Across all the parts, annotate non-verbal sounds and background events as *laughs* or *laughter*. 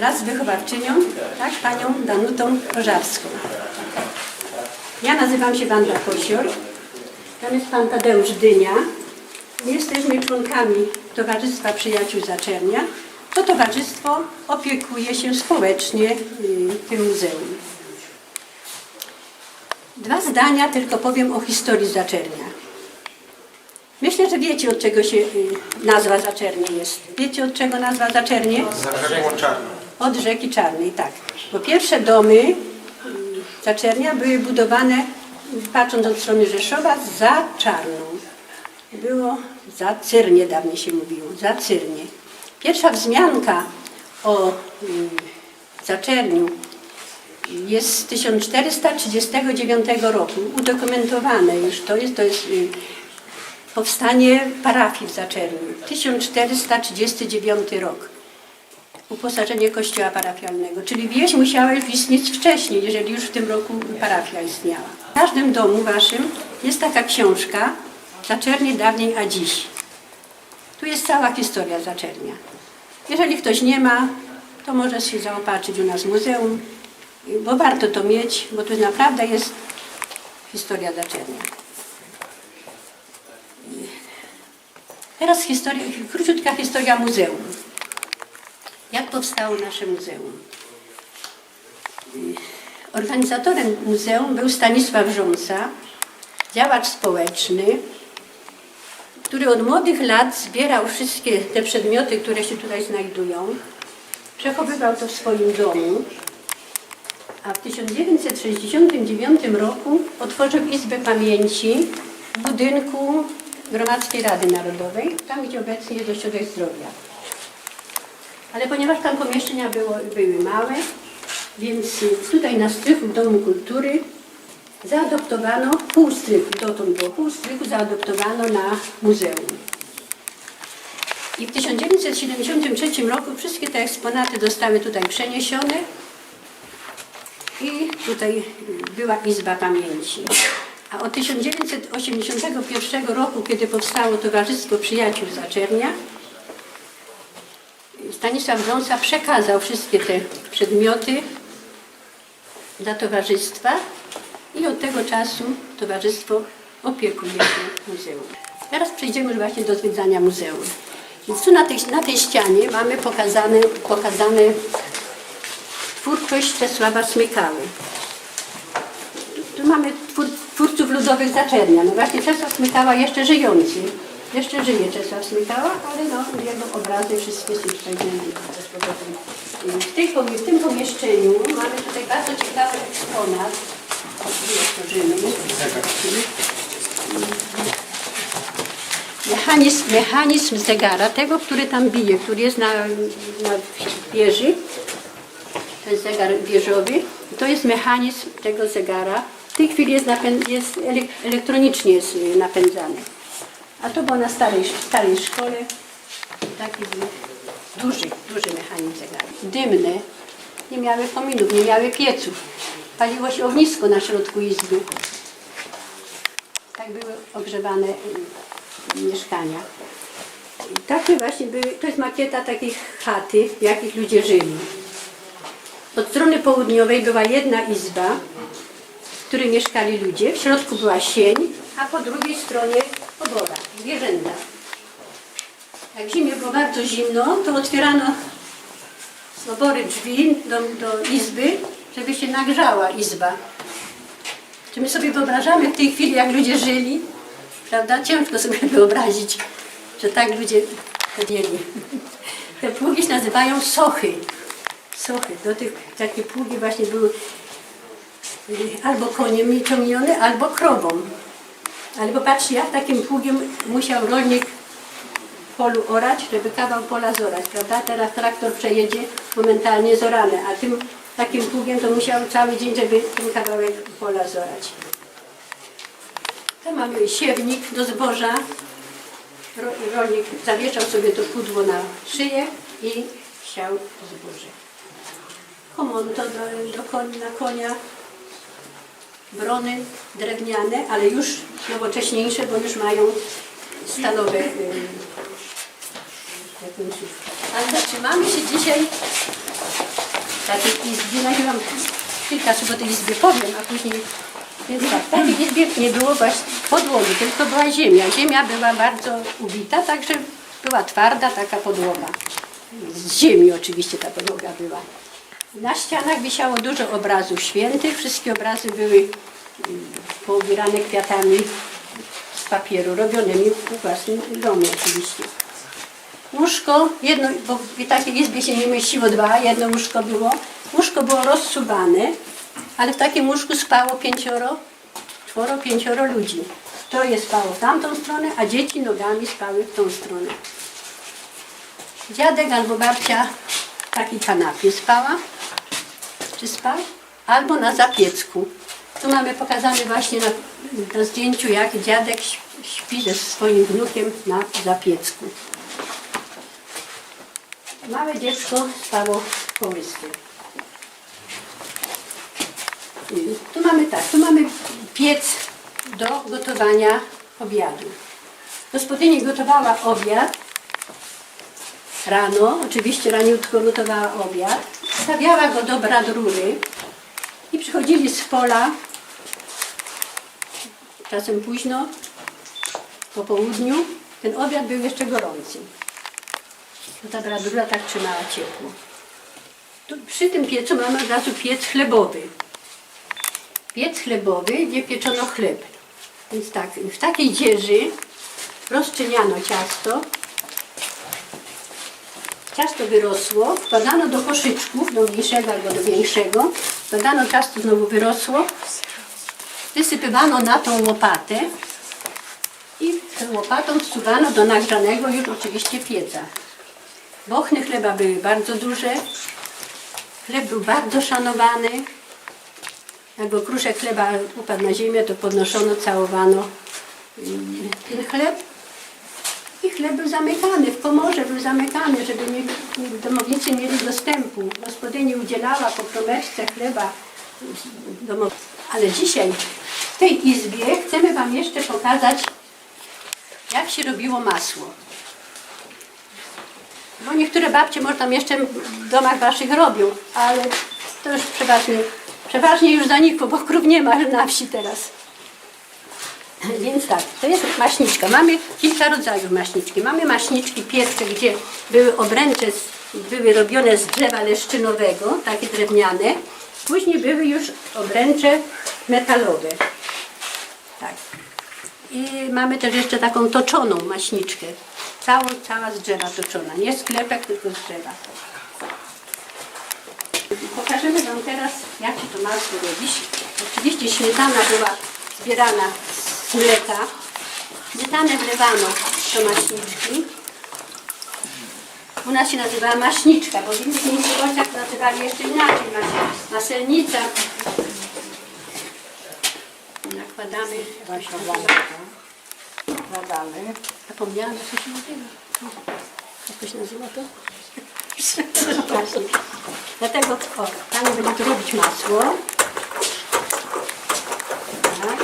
Wraz z wychowawczynią, tak, panią Danutą Kożarską. Ja nazywam się Wanda Kosior. Tam jest pan Tadeusz Dynia. Jesteśmy członkami Towarzystwa Przyjaciół Zaczernia. To towarzystwo opiekuje się społecznie y, tym muzeum. Dwa zdania tylko powiem o historii Zaczernia. Myślę, że wiecie od czego się y, nazwa Zaczernie jest. Wiecie od czego nazwa Zaczernie? Od rzeki Czarnej, tak. Bo pierwsze domy Zaczernia były budowane, patrząc od strony Rzeszowa, za Czarną. Było za Cyrnie, dawniej się mówiło, za Cyrnie. Pierwsza wzmianka o y, Zaczerniu jest z 1439 roku, udokumentowane już to jest, to jest y, powstanie parafii w Zaczerniu, 1439 rok, uposażenie kościoła parafialnego, czyli wieś musiała już istnieć wcześniej, jeżeli już w tym roku parafia istniała. W każdym domu waszym jest taka książka Zaczernie dawniej, a dziś. Tu jest cała historia Zaczernia. Jeżeli ktoś nie ma, to może się zaopatrzyć u nas w muzeum, bo warto to mieć, bo tu naprawdę jest historia Zaczernia. Teraz historia, króciutka historia muzeum. Jak powstało nasze muzeum? Organizatorem muzeum był Stanisław Rząca, działacz społeczny, który od młodych lat zbierał wszystkie te przedmioty, które się tutaj znajdują, przechowywał to w swoim domu, a w 1969 roku otworzył Izbę Pamięci w budynku Gromadzkiej Rady Narodowej, tam gdzie obecnie jest Ośrodek Zdrowia. Ale ponieważ tam pomieszczenia było, były małe, więc tutaj na strychu Domu Kultury zaadoptowano pół strychu, dotąd było pół strychu, zaadoptowano na muzeum. I w 1973 roku wszystkie te eksponaty zostały tutaj przeniesione i tutaj była Izba Pamięci. A od 1981 roku, kiedy powstało Towarzystwo Przyjaciół Zaczernia, Stanisław Rząsa przekazał wszystkie te przedmioty dla towarzystwa i od tego czasu towarzystwo opiekuje się muzeum. Teraz przejdziemy już właśnie do zwiedzania muzeum. Więc tu na tej, na tej ścianie mamy pokazane, pokazane twórczość Czesława Smykały. Tu, tu mamy twór, twórców ludowych Zaczernia. No właśnie Czesław Smykała jeszcze żyjący. Jeszcze żyje Czesław Smykała, ale no, jego obrazy wszystkie są tutaj znajdują. Pomie- w tym pomieszczeniu mamy tutaj bardzo ciekawy eksponat. Mechanizm, mechanizm zegara, tego, który tam bije, który jest na, na wieży, jest zegar wieżowy, to jest mechanizm tego zegara. W tej chwili jest, jest elek- elektronicznie jest napędzany. A to było na starej, starej szkole. Taki był duży, duży mechanizm zegara. Dymne, nie miały kominów, nie miały pieców. Paliło się ognisko na środku izby. Tak były ogrzewane y, mieszkania. I Takie właśnie były, to jest makieta takiej chaty, w jakich ludzie żyli. Od strony południowej była jedna izba, w której mieszkali ludzie. W środku była sień, a po drugiej stronie obora, zwierzęta. Jak w zimie było bardzo zimno, to otwierano obory drzwi do, do izby, żeby się nagrzała izba. Czy my sobie wyobrażamy w tej chwili, jak ludzie żyli? Prawda? Ciężko sobie *laughs* wyobrazić, że tak ludzie chodzili. Te pługi się nazywają sochy. Sochy. Do tych takie pługi właśnie były y, albo koniem ciągnione, albo krową. Ale popatrzcie, jak takim pługiem musiał rolnik polu orać, żeby kawał pola zorać, prawda? Teraz traktor przejedzie momentalnie zorane, a tym takim pługiem to musiał cały dzień, żeby ten kawałek pola zorać. To mamy siewnik do zboża. Ro- Rolnik zawieszał sobie to pudło na szyję i siał zboże. Komonto do, do koń, na konia. Brony drewniane, ale już nowocześniejsze, bo już mają stalowe y, jakąś. Ale zatrzymamy się dzisiaj w takiej izbie. Najpierw wam kilka słów o tej izbie powiem, a później... Więc tak, w takiej izbie nie było właśnie podłogi, tylko była ziemia. Ziemia była bardzo ubita, także była twarda taka podłoga. Z ziemi oczywiście ta podłoga była. Na ścianach wisiało dużo obrazów świętych. Wszystkie obrazy były mm, poubierane kwiatami z papieru, robionymi w własnym domu oczywiście. Łóżko, jedno, bo w takiej izbie się nie mieściło dwa, jedno łóżko było. Łóżko było rozsuwane, ale w takim łóżku spało pięcioro, czworo, pięcioro ludzi. Troje spało w tamtą stronę, a dzieci nogami spały w tą stronę. Dziadek albo babcia w takiej kanapie spała, czy spał, albo na zapiecku. Tu mamy pokazane właśnie na, na zdjęciu, jak dziadek śp- śpi ze swoim wnukiem na zapiecku. Małe dziecko spało. I Tu mamy tak, tu mamy piec do gotowania obiadu. Gospodyni gotowała obiad rano, oczywiście raniutko gotowała obiad, stawiała go do bradrury i przychodzili z pola, czasem późno, po południu, ten obiad był jeszcze gorący. Bo ta bradura tak trzymała ciepło. Tu, przy tym piecu mamy od razu piec chlebowy. Piec chlebowy, gdzie pieczono chleb. Więc tak, w takiej dzieży rozczyniano ciasto. Ciasto wyrosło, wkładano do koszyczków, do mniejszego albo do większego. Wkładano ciasto, znowu wyrosło. Wysypywano na tą łopatę i tą łopatą wsuwano do nagrzanego już oczywiście pieca. Bochny chleba były bardzo duże. Chleb był bardzo szanowany. Jak go kruszek chleba upadł na ziemię, to podnoszono, całowano mm, ten chleb. I chleb był zamykany, w komorze był zamykany, żeby nie, domownicy mieli dostępu. Gospodyni udzielała po promeczce chleba. Ale dzisiaj w tej izbie chcemy Wam jeszcze pokazać, jak się robiło masło. Bo niektóre babcie może tam jeszcze w domach waszych robią, ale to już przeważnie, przeważnie już zanikło, bo krów nie ma na wsi teraz. Więc tak, to jest maśniczka. Mamy kilka rodzajów maśniczki. Mamy maśniczki pieskie, gdzie były obręcze, z, były robione z drzewa leszczynowego, takie drewniane. Później były już obręcze metalowe. Tak. I mamy też jeszcze taką toczoną maśniczkę. Całą, cała z drzewa toczona. Nie sklepek, tylko z drzewa. Pokażemy Wam teraz, jak się to masło robi. Oczywiście śmietana była zbierana z mleka. Śmietanę wlewano do maśniczki. U nas się nazywała maśniczka, bo w innych miejscowościach nazywali jeszcze inaczej. Mas- Maselnica. Nakładamy. Właśnie Nadamy. Zapomniałam, jak to się nazywa. Jak to się nazywa to? *laughs* Dlatego, o, Pani będzie tu robić masło. Tak.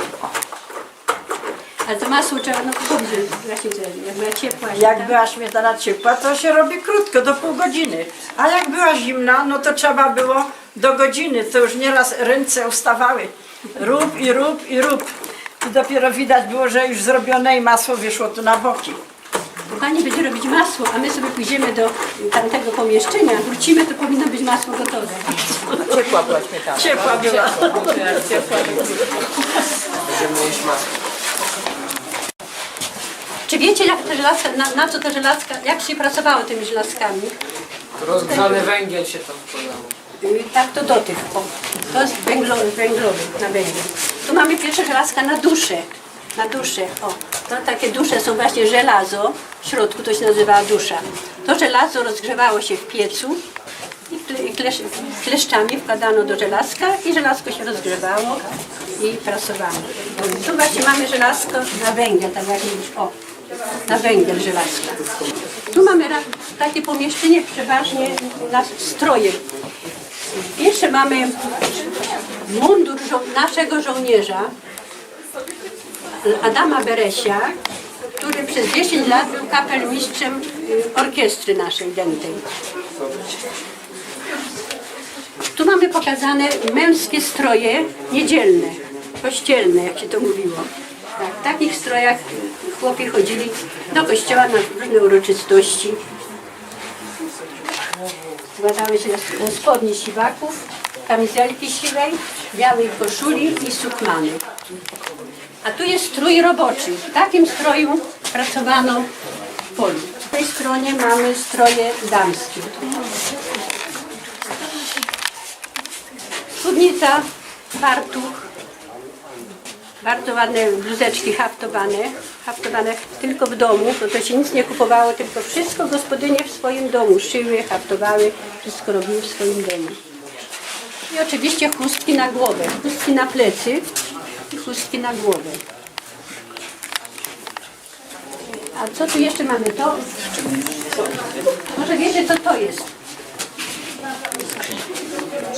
Ale to masło trzeba, no dobrze, właśnie, że jak była ciepła. Jak tak? była śmietana ciepła, to się robi krótko, do pół godziny. A jak była zimna, no to trzeba było do godziny. To już nieraz ręce ustawały. Rób i rób i rób. I dopiero widać było, że już zrobione i masło wyszło tu na boki. Pani będzie robić masło, a my sobie pójdziemy do tamtego pomieszczenia, wrócimy, to powinno być masło gotowe. Ciepła była śmietana. Ciepła była. Ciepła Czy wiecie, jak te żelazka, na, na co te żelazka, jak się pracowało tymi żelazkami? Rozgrzany węgiel się tam. Y, Tak to do tych. O, to jest węglowy, węglowy na węgiel. Tu mamy pierwsze żelazka na duszę. Na duszę. O, to takie dusze są właśnie żelazo. W środku to się nazywa dusza. To żelazo rozgrzewało się w piecu. I kle- i klesz, kleszczami wkładano do żelazka i żelazko się rozgrzewało i prasowano. Tu właśnie mamy żelazko na węgiel, tak jak już, o, na węgiel żelazka. Tu mamy takie pomieszczenie przeważnie na stroje. Jeszcze mamy mundur żo- naszego żołnierza, Adama Beresia, który przez 10 lat był kapelmistrzem orkiestry naszej dętej. Tu mamy pokazane męskie stroje niedzielne, kościelne, jak się to mówiło. Tak, w takich strojach chłopi chodzili do kościoła na różne uroczystości. Składały się ze spodni siwaków, kamizelki siwej, białej koszuli i sukmany. A tu jest strój roboczy. W takim stroju pracowano w polu. W tej stronie mamy stroje damskie. Spódnica, fartuch, bardzo ładne bluzeczki haftowane, haftowane tylko w domu, bo to się nic nie kupowało, tylko wszystko gospodynie w swoim domu szyły, haftowały, wszystko robiły w swoim domu. I oczywiście chustki na głowę, chustki na plecy i chustki na głowę. A co tu jeszcze mamy? To może wiecie co to jest?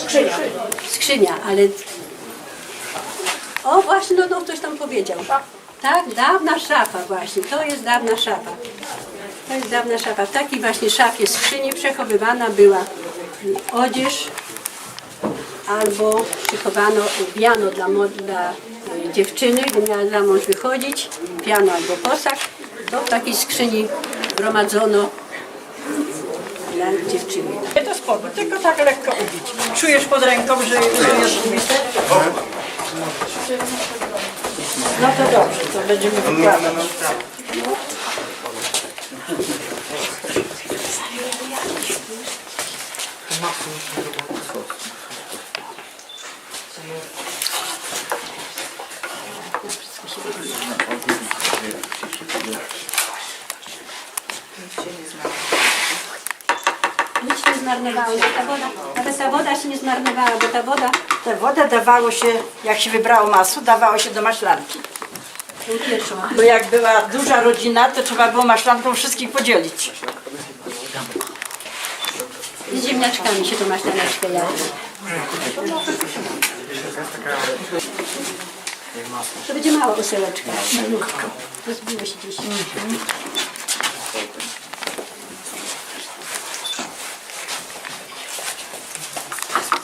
Skrzynia. Skrzynia, ale o właśnie, no, no ktoś tam powiedział. Tak, dawna szafa właśnie, to jest dawna szafa. To jest dawna szafa. W takiej właśnie szafie skrzyni przechowywana była odzież albo przychowano piano dla, dla e, dziewczyny, gdy miała za mąż wychodzić, piano albo posag, to w takiej skrzyni gromadzono dla dziewczyny. Nie do spodu, tylko tak lekko ubić. Czujesz pod ręką, że jest ubite? No to dobrze, to będziemy wykładać. Zmarnowało, ta woda, nawet ta woda się nie zmarnowała, bo ta woda Tę wodę dawało się, jak się wybrało masło, dawało się do maślanki. Bo jak była duża rodzina, to trzeba było maślanką wszystkich podzielić. Z ziemniaczkami się to maślaneczkę jadło. To będzie mała osełeczka. Malutko. Rozbiło się gdzieś.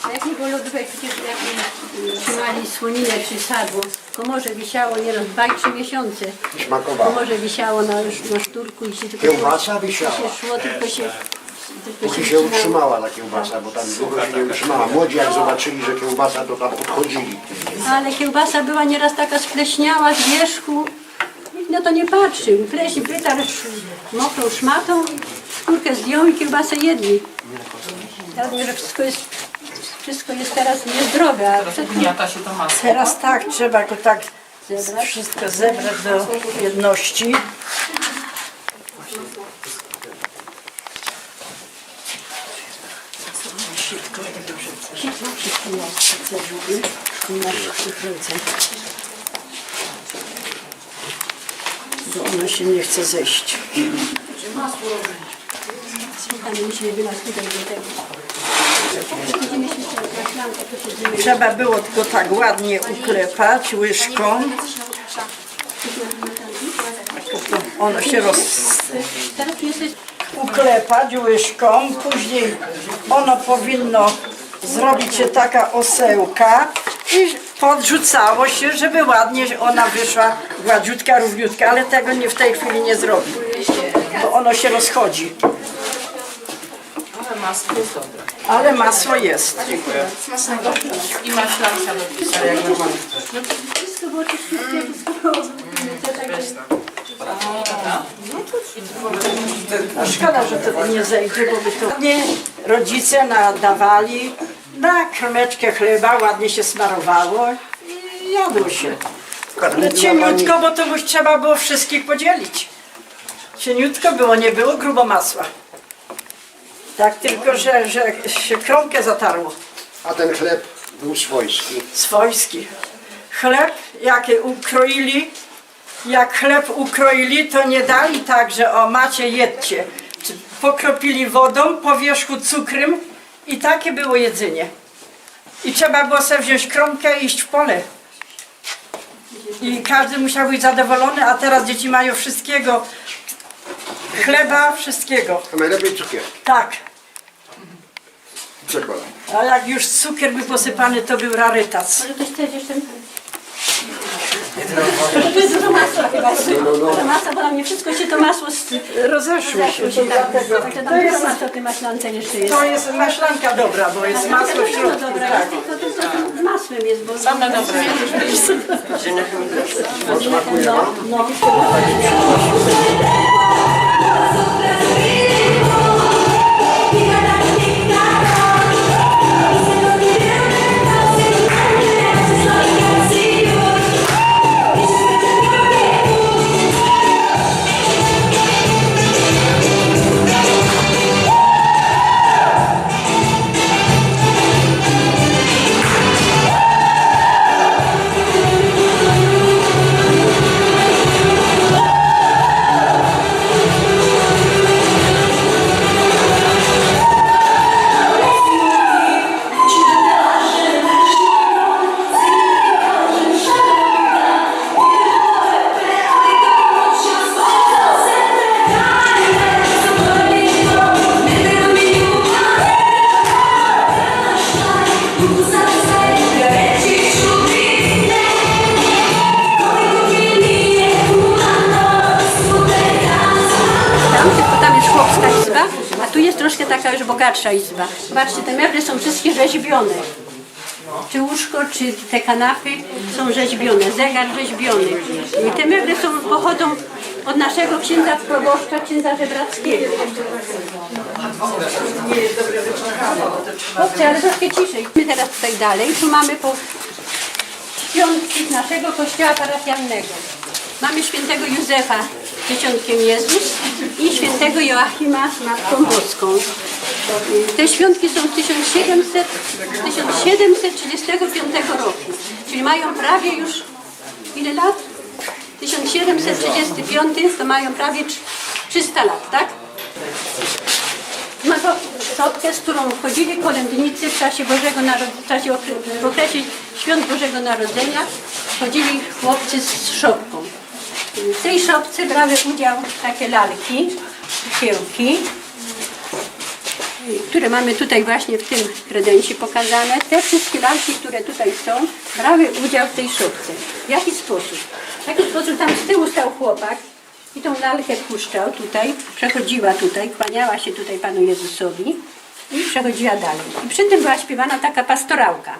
A Jak nie było lodówek, przecież jak nie trzymali słoninę czy sadło, komorze wisiało nieraz dwa i trzy miesiące. Smakowało. Komorze wisiało na, na szturku i się tylko Kiełbasa wisiała. się szło, tylko się... Tylko Póki się utrzymała ta kiełbasa, bo tam długo się nie utrzymała. Młodzi jak zobaczyli, że kiełbasa, to tam podchodzili. Ale kiełbasa była nieraz taka spleśniała z wierzchu. Na to nie patrzył. Pleśń wytarł sz- mokrą szmatą, skórkę zdjął i kiełbasę jedli. Mówię, że wszystko jest, wszystko jest teraz niezdrowe, a przed Gniata się to masło. Teraz tak, trzeba go tak Zebrać? wszystko zebrać do jedności. Sitko, wszystko. Bo ono się nie chce zejść. Wylać tutaj do tego. Trzeba było tylko tak ładnie uklepać łyżką. Ono się roz... Uklepać łyżką, później ono powinno zrobić się taka osełka i podrzucało się, żeby ładnie ona wyszła gładziutka, równiutka, ale tego nie w tej chwili nie zrobi, bo ono się rozchodzi. Ale masło jest dobre. Ale masło jest. I do jak normalnie. wszystko, bo to wszystkie, wszystko No szkoda, że to nie zejdzie, bo by to nie rodzice nadawali na kromeczkę chleba, ładnie się smarowało i jadło się. Ale cieniutko, bo to już trzeba było wszystkich podzielić. Cieniutko było, nie było grubo masła. Tak, tylko że, że się kromkę zatarło. A ten chleb był swojski. Swojski. Chleb, jakie ukroili, jak chleb ukroili, to nie dali tak, że o macie jedźcie. Pokropili wodą, po wierzchu cukrem i takie było jedzenie. I trzeba było sobie wziąć kromkę i iść w pole. I każdy musiał być zadowolony, a teraz dzieci mają wszystkiego. Chleba, wszystkiego. A najlepiej cukier. Tak. Czekolada. A jak już cukier był posypany, to był rarytas. Może ktoś chce jeszcze... To jest dużo masła chyba. Dużo masła, bo na mnie wszystko się to masło z... Rozeszły się. Tak. Także tam masła w tej maślance jeszcze jest. To jest maślanka dobra, bo jest masło w środku. Dobra, Tak. jest, tylko to z masłem jest, bo... Same dobre. No, tam, izba. Zobaczcie, te meble są wszystkie rzeźbione. Czy łóżko, czy te kanapy są rzeźbione, zegar rzeźbiony. I te meble są, pochodzą od naszego księdza proboszcza, księdza Żebrackiego. Chłopcy, ale troszkę ciszej. My teraz tutaj dalej, tu mamy po naszego kościoła parafialnego. Mamy świętego Józefa dzieciątkiem Jezus i świętego Joachima Matką Boską. Te świątki są z 1700, 1735 roku, czyli mają prawie już ile lat? 1735 to mają prawie trz- 300 lat, tak? Ma to sopkę, z którą wchodzili kolędnicy w czasie Bożego Narodzenia, w, czasie w okresie świąt Bożego Narodzenia, chodzili chłopcy z szopką. W tej szopce brały udział takie lalki, kiełki, które mamy tutaj właśnie w tym kredensie pokazane. Te wszystkie lalki, które tutaj są, brały udział w tej szopce. W jaki sposób? W taki sposób tam z tyłu stał chłopak i tą lalkę puszczał tutaj, przechodziła tutaj, kłaniała się tutaj Panu Jezusowi i przechodziła dalej. I przy tym była śpiewana taka pastorałka.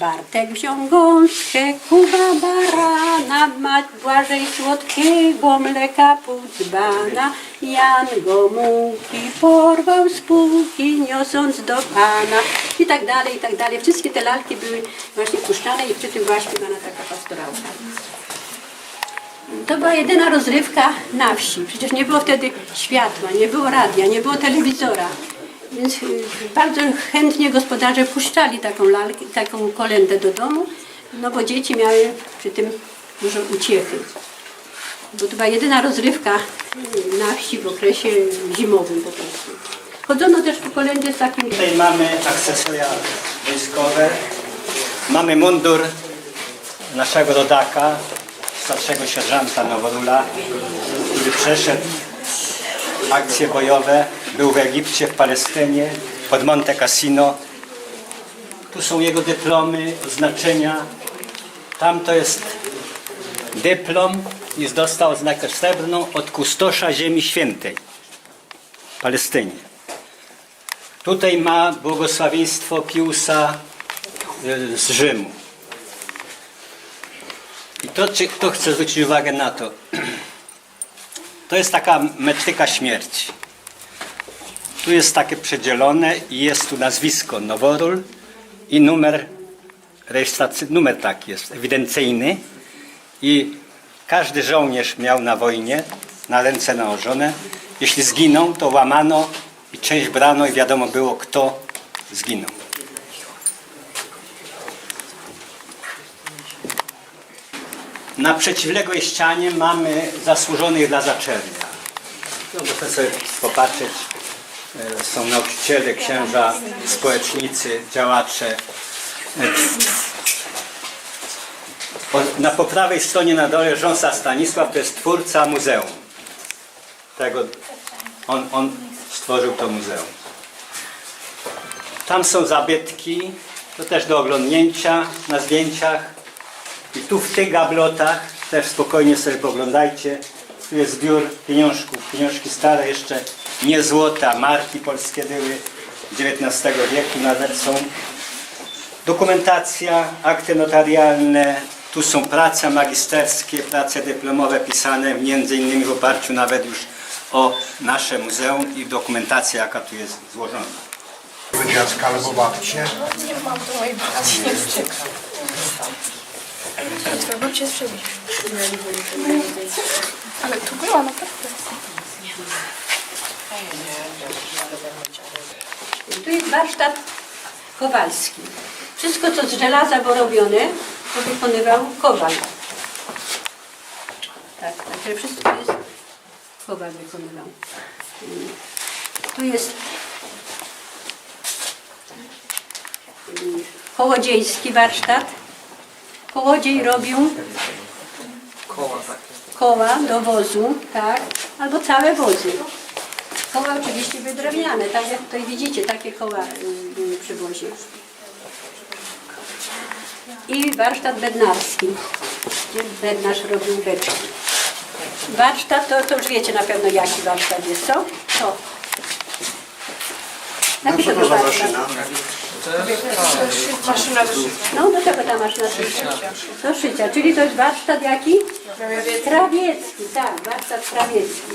Bartek wziął gąskę, Kuba barana, mać Błażej słodkiego mleka pół dzbana. Jan Gomułki porwał z półki, niosąc do Pana. I tak dalej, i tak dalej. Wszystkie te lalki były właśnie puszczane i przy tym była śpiewana taka pastorałka. To była jedyna rozrywka na wsi. Przecież nie było wtedy światła, nie było radia, nie było telewizora. Więc y, bardzo chętnie gospodarze puszczali taką, lalkę, taką kolędę do domu, no bo dzieci miały przy tym dużo uciechy. Bo to była jedyna rozrywka na wsi w okresie zimowym po prostu. Chodzono też po kolędzie z takim Tutaj mamy akcesoria wojskowe. Mamy mundur naszego rodaka, starszego sierżanta Noworula, który przeszedł akcje bojowe. Był w Egipcie, w Palestynie, pod Monte Cassino. Tu są jego dyplomy, oznaczenia. Tam to jest dyplom i dostał oznakę srebrną od kustosza Ziemi Świętej w Palestynie. Tutaj ma błogosławieństwo Piusa y, z Rzymu. I to, czy, to chcę zwrócić uwagę na to. *clears throat* To jest taka metryka śmierci. Tu jest takie przedzielone i jest tu nazwisko Noworul i numer rejestracyjny, numer taki jest, ewidencyjny. I każdy żołnierz miał na wojnie, na ręce nałożone. Jeśli zginął, to łamano i część brano i wiadomo było, kto zginął. Na przeciwległej ścianie mamy zasłużonych dla zaczernia. No, można sobie popatrzeć, są nauczyciele, księża, społecznicy, działacze. E, Na po prawej stronie na dole Rząsa Stanisław to jest twórca muzeum. Tego, on, on stworzył to muzeum. Tam są zabytki, to też do oglądnięcia na zdjęciach. I tu w tych gablotach też spokojnie sobie poglądajcie. Tu jest zbiór pieniążków. Pieniążki stare jeszcze nie złota, marki polskie były XIX wieku nawet są. Dokumentacja, akty notarialne, tu są prace magisterskie, prace dyplomowe pisane między innymi w oparciu nawet już o nasze muzeum i dokumentacja jaka tu jest złożona. Dziadka albo babcie. Nie mam to mojej babci, nie. Twojego cię strzelić. Ale tu była naprawdę. Tu jest warsztat kowalski. Wszystko, co z żelaza było robione, to wykonywał kowal. Tak, także wszystko jest kowal wykonywał. Tu jest kołodziejski warsztat. Kołodziej robił koła do wozu, tak, albo całe wozy. Koła oczywiście były drewniane, tak jak tutaj widzicie, takie koła y, były przy wozie. I warsztat bednarski, gdzie bednarz robił beczki. Warsztat, to, to już wiecie na pewno jaki warsztat jest, co? To. No Jaki co to warsztat? maszyna? Do szycia. No do czego ta maszyna szycia? Do szycia, czyli to jest warsztat jaki? Krawiecki, tak, warsztat krawiecki.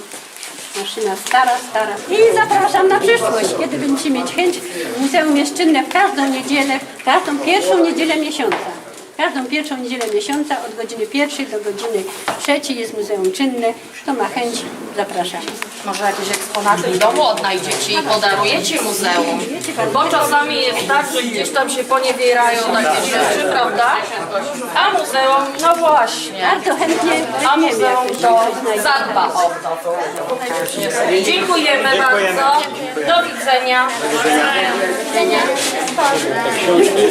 Maszyna stara, stara. I zapraszam na przyszłość, kiedy będziecie mieć chęć. Muzeum jest czynne w każdą niedzielę, każdą pierwszą niedzielę miesiąca. Każdą pierwszą niedzielę miesiąca od godziny pierwszej do godziny trzeciej jest muzeum czynne. Kto ma chęć, zapraszam. Może jakieś eksponaty w domu odnajdziecie i podarujecie muzeum. Bo czasami jest tak, że gdzieś tam się poniewierają takie rzeczy, prawda? A muzeum, no właśnie. Bardzo chętnie A muzeum to zadba o to. Dziękujemy bardzo. Do widzenia. Książki.